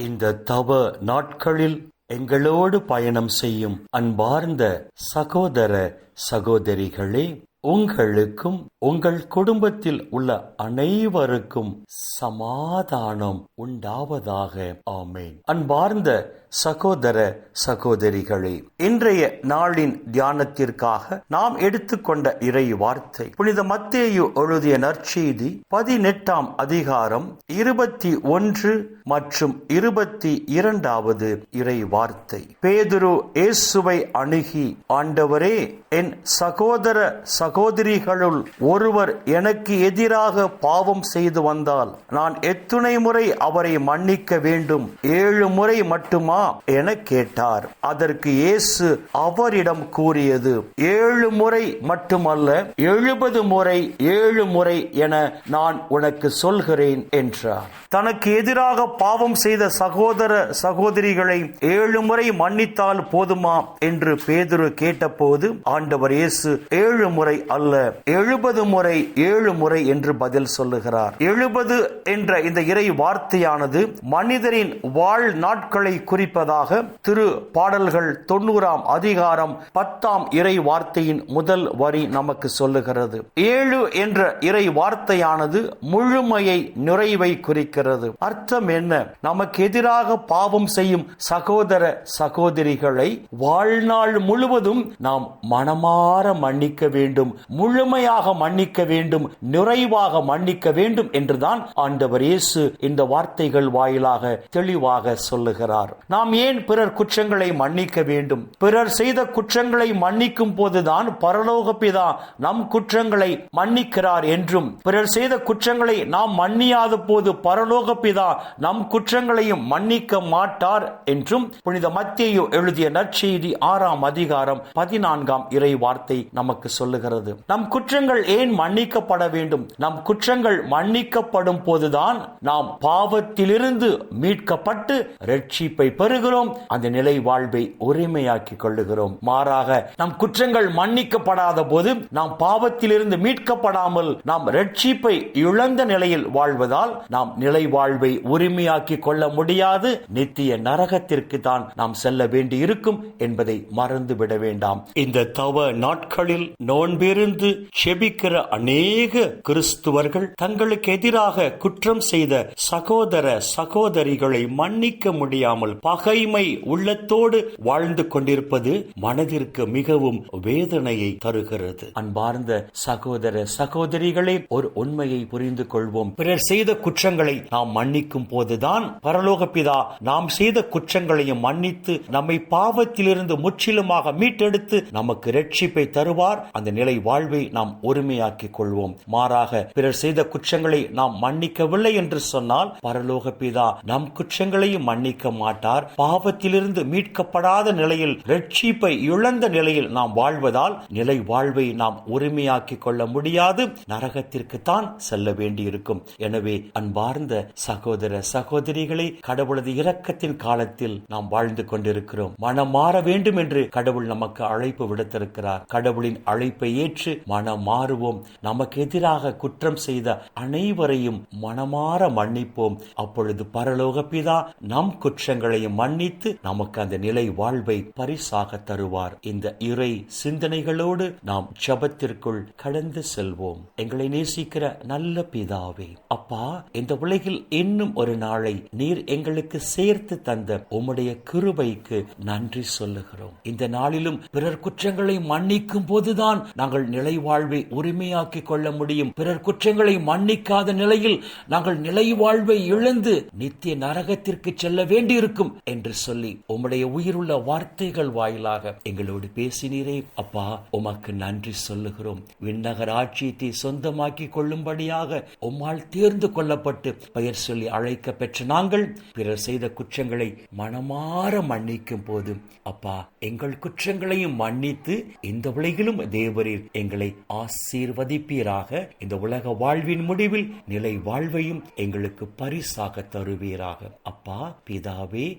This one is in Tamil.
இந்த தவ நாட்களில் எங்களோடு பயணம் செய்யும் அன்பார்ந்த சகோதர சகோதரிகளே உங்களுக்கும் உங்கள் குடும்பத்தில் உள்ள அனைவருக்கும் சமாதானம் உண்டாவதாக. ஆமேன். அன்பார்ந்த சகோதர சகோதரிகளே இன்றைய நாளின் தியானத்திற்காக நாம் எடுத்துக்கொண்ட இறை வார்த்தை. புனித மத்தேயு எழுதிய நற்செய்தி பதினெட்டாம் அதிகாரம் இருபத்தி ஒன்று மற்றும் இருபத்தி இரண்டாவது இறை வார்த்தை. பேதுரு இயேசுவை அணுகி ஆண்டவரே என் சகோதர சகோதரிகளுள் ஒருவர் எனக்கு எதிராக பாவம் செய்து வந்தால் நான் எத்துணை முறை அவரை மன்னிக்க வேண்டும். ஏழு முறை மட்டுமா? என கேட்டார். அதற்கு இயேசு அவரிடம் கூறியது ஏழு முறை மட்டுமல்ல எழுபது முறை ஏழு முறை என நான் உனக்கு சொல்கிறேன் என்றார். தனக்கு எதிராக பாவம் செய்த சகோதர சகோதரிகளை ஏழு முறை மன்னித்தால் போதுமா என்று பேதுரு கேட்டபோது ஆண்டவர் இயேசு ஏழு முறை அல்ல எழுபது முறை ஏழு முறை என்று பதில் சொல்லுகிறார். எழுபது என்ற இந்த இறை வார்த்தையானது மனிதரின் வாழ் நாட்களை குறிப்பதாக திரு பாடல்கள் தொண்ணூறாம் அதிகாரம் பத்தாம் இறை வார்த்தையின் முதல் வரி நமக்கு சொல்லுகிறது. ஏழு என்ற இறை வார்த்தையானது முழுமையை நிறைவை குறிக்கிறது. அர்த்தம் என்ன? நமக்கு எதிராக பாவம் செய்யும் சகோதர சகோதரிகளை வாழ்நாள் முழுவதும் நாம் மனமாற மன்னிக்க வேண்டும் முழுமையாக மன்னிக்க வேண்டும் நிறைவாக மன்னிக்க வேண்டும் என்றுதான் ஆண்டவர் இயேசு இந்த வார்த்தைகள் வாயிலாக தெளிவாக சொல்லுகிறார். நாம் ஏன் பிறர் குற்றங்களை மன்னிக்க வேண்டும்? பிறர் செய்த குற்றங்களை மன்னிக்கும் போதுதான் பரலோக பிதா நம் குற்றங்களை மன்னிக்கிறார் என்றும் பிறர் செய்த குற்றங்களை நாம் மன்னியாத போது பரலோக பிதா நம் குற்றங்களையும் மன்னிக்க மாட்டார் என்றும் புனித மத்தேயு எழுதிய நற்செய்தி ஆறாம் அதிகாரம் பதினான்காம் இறை வார்த்தை நமக்கு சொல்லுகிறது. நம் குற்றங்கள் ஏன் மன்னிக்கப்பட வேண்டும்? நம் குற்றங்கள் மன்னிக்கப்படும் போதுதான் நாம் பாவத்திலிருந்து மீட்கப்பட்டு ரட்சிப்பை பெறுகிறோம் அந்த நிலை வாழ்வை உரிமையாக்கிக் கொள்ளுகிறோம். மாறாக நம் குற்றங்கள் மன்னிக்கப்படாத போது நாம் பாவத்திலிருந்து மீட்கப்படாமல் நாம் ரட்சிப்பை இழந்த நிலையில் வாழ்வதால் நாம் நிலை வாழ்வை உரிமையாக்கிக் கொள்ள முடியாது. நித்திய நரகத்திற்கு தான் நாம் செல்ல வேண்டி இருக்கும் என்பதை மறந்துவிட வேண்டாம். இந்த தவ நாட்களில் நோன்பிருந்து செபிக்கிற அநேக கிறிஸ்துவர்கள் தங்களுக்கு எதிராக குற்றம் செய்த சகோதர சகோதரிகளை மன்னிக்க முடியாமல் பகைமை உள்ளத்தோடு வாழ்ந்து கொண்டிருப்பது மனதிற்கு மிகவும் வேதனையை தருகிறது. அன்பார்ந்த சகோதர சகோதரிகளே ஒரு உண்மையை புரிந்து கொள்வோம். பிறர் செய்த குற்றங்களை நாம் மன்னிக்கும் போதுதான் பரலோக பிதா நாம் செய்த குற்றங்களையும் மன்னித்து நம்மை பாவத்திலிருந்து முற்றிலுமாக மீட்டெடுத்து நமக்கு ரட்சிப்பை தருவார். அந்த நிலை வாழ்வை நாம் உரிமையாக்கிக் கொள்வோம். மாறாக பிறர் செய்த குற்றங்களை நாம் மன்னிக்கவில்லை என்று சொன்னால் பரலோக பிதா நம் குற்றங்களையும் மன்னிக்க மாட்டார். பாவத்திலிருந்து மீட்கப்படாத நிலையில் ரட்சிப்பை இழந்த நிலையில் நாம் வாழ்வதால் நிலை வாழ்வை நாம் உரிமையாக்கிக் கொள்ள முடியாது. நரகத்திற்கு தான் செல்ல வேண்டியிருக்கும். எனவே அன்பார்ந்த சகோதர சகோதரிகளை கடவுளது இரக்கத்தின் காலத்தில் நாம் வாழ்ந்து கொண்டிருக்கிறோம். மனம் மாற வேண்டும் என்று கடவுள் நமக்கு அழைப்பு விடுத்திருக்கிறார். கடவுளின் அழைப்பை ஏற்று மனம் மாறுவோம். நமக்கு எதிராக குற்றம் செய்த அனைவரையும் மனமாற மன்னிப்போம். அப்பொழுது பரலோக பிதா நம் குற்றங்களையும் மன்னித்து நமக்கு அந்த நிலை வாழ்வை பரிசாக தருவார். இந்த இறை சிந்தனைகளோடு நாம் ஜபத்திற்குள் கடந்து செல்வோம். எங்களை நேசிக்கிற நல்ல பிதாவே அப்பா இந்த உலகில் இன்னும் ஒரு நாளை நீர் எங்களுக்கு சேர்த்து தந்த உம்முடைய கிருபைக்கு நன்றி சொல்லுகிறோம். இந்த நாளிலும் பிறர் குற்றங்களை மன்னிக்கும் போதுதான் நாங்கள் நிலை வாழ்வை உரிமையாக்கிக் கொள்ள முடியும். பிறர் குற்றங்களை மன்னிக்காத நிலையில் நாங்கள் நிலை வாழ்வை இழந்து நித்திய நரகத்திற்கு செல்ல வேண்டியிருக்கும். என்று சொல்லி உம்முடைய உயிருள்ள வார்த்தைகள் வாயிலாக எங்களோடு பேசினீரே. அப்பா உமக்கு நன்றி சொல்லுகிறோம். விண்ணகர் ஆட்சியத்தை சொந்தமாக்கிக் கொள்ளும்படியாக உம்மால் தேர்ந்து கொள்ளப்பட்டு பெயர் சொல்லி அழைக்க பெற்ற நாங்கள் பிறர் செய்த குற்றங்களை மனமாற மன்னிக்கும் போது அப்பா எங்கள் குற்றங்களையும் மன்னித்து இந்த உலகிலும் தேவரீர் எங்களை ஆசீர்வதிப்பீராக. இந்த உலக வாழ்வின் முடிவில் நிலை வாழ்வையும் எங்களுக்கு பரிசாக தருவீராக. அப்பா பிதாவே